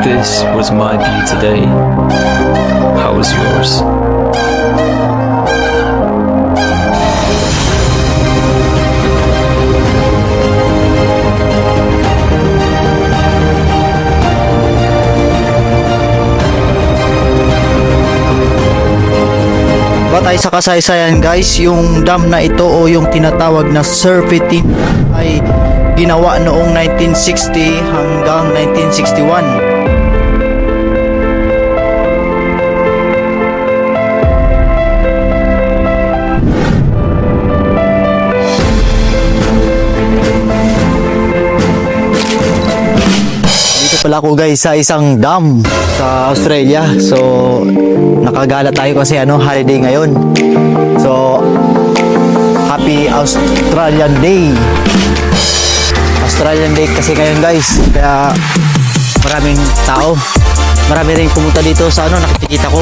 This was my view today. How was yours? Batay sa kasaysayan guys, yung dam na ito o yung tinatawag na Serpentine ay ginawa noong 1960 hanggang 1961. Pala ako guys sa isang dam sa Australia. So nakagala tayo kasi ano holiday ngayon. So happy Australian Day. Australian Day kasi ngayon guys. Kaya maraming tao. Marami rin pumunta dito sa ano nakikita ko.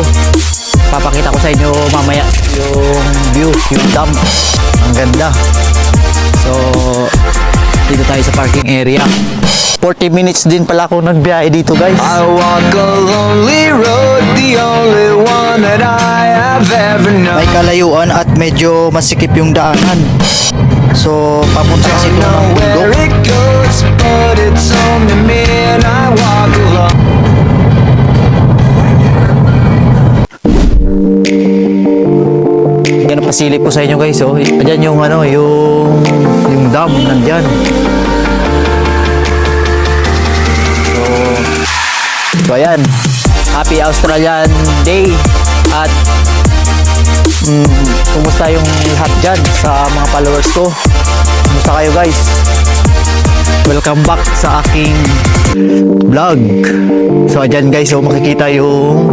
Papakita ko sa inyo mamaya yung view, yung dam. Ang ganda. So dito tayo sa parking area. 40 minutes din pala ako nagbiyahe dito guys. I walk a lonely road, the only one that I have ever known. May kalayuan at medyo masikip yung daanan. So, papunta kasi ito ng bundok. it goes, but it's only me and I walk alone. Yan ang pasilip ko sa inyo guys. Oh. Ayan yung ano, yung yung dam nandyan. Ayan. Happy Australian Day at mm, kumusta yung lahat dyan sa mga followers ko. Kumusta kayo guys? Welcome back sa aking vlog. So ayan guys, so makikita yung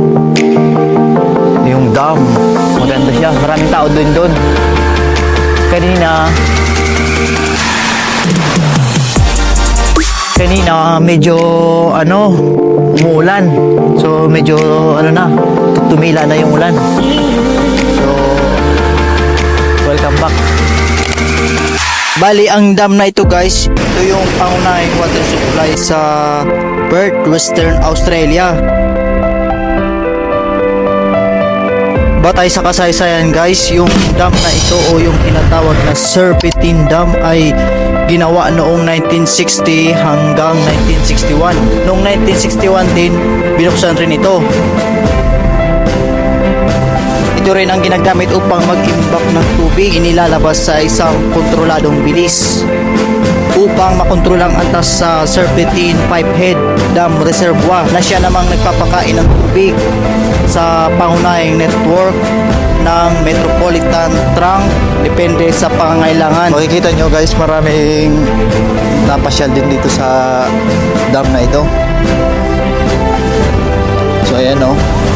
yung dam. Maganda siya. Maraming tao din doon. Kanina, kanina medyo ano, umuulan. So medyo ano na, tumila na yung ulan. So welcome back. Bali, ang dam na ito guys, ito yung pangunahing water supply sa Perth, Western Australia. Batay sa kasaysayan guys, yung dam na ito o yung tinatawag na Serpentine Dam ay ginawa noong 1960 hanggang 1961. Noong 1961 din, binuksan rin ito. Ito rin ang ginagamit upang mag-imbak ng tubig inilalabas sa isang kontroladong bilis upang makontrol ang antas sa Serpentine Pipehead Dam Reservoir na siya namang nagpapakain ng tubig sa pangunahing network ng Metropolitan Trunk depende sa pangangailangan. Makikita nyo guys maraming napasyal din dito sa dam na ito. So ayan o. Ganda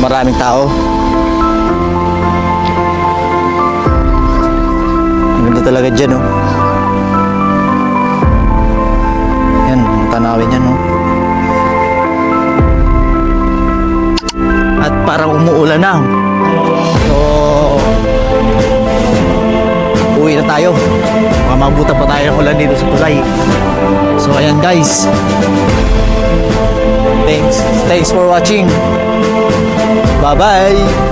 maraming tao. Ang ganda talaga dyan oh. Yan, tanawin yan oh. At parang umuulan na. So, uwi na tayo. Baka mabuta pa tayo ng ulan dito sa Kulay. So, ayan guys. Thanks. Thanks for watching. Bye-bye.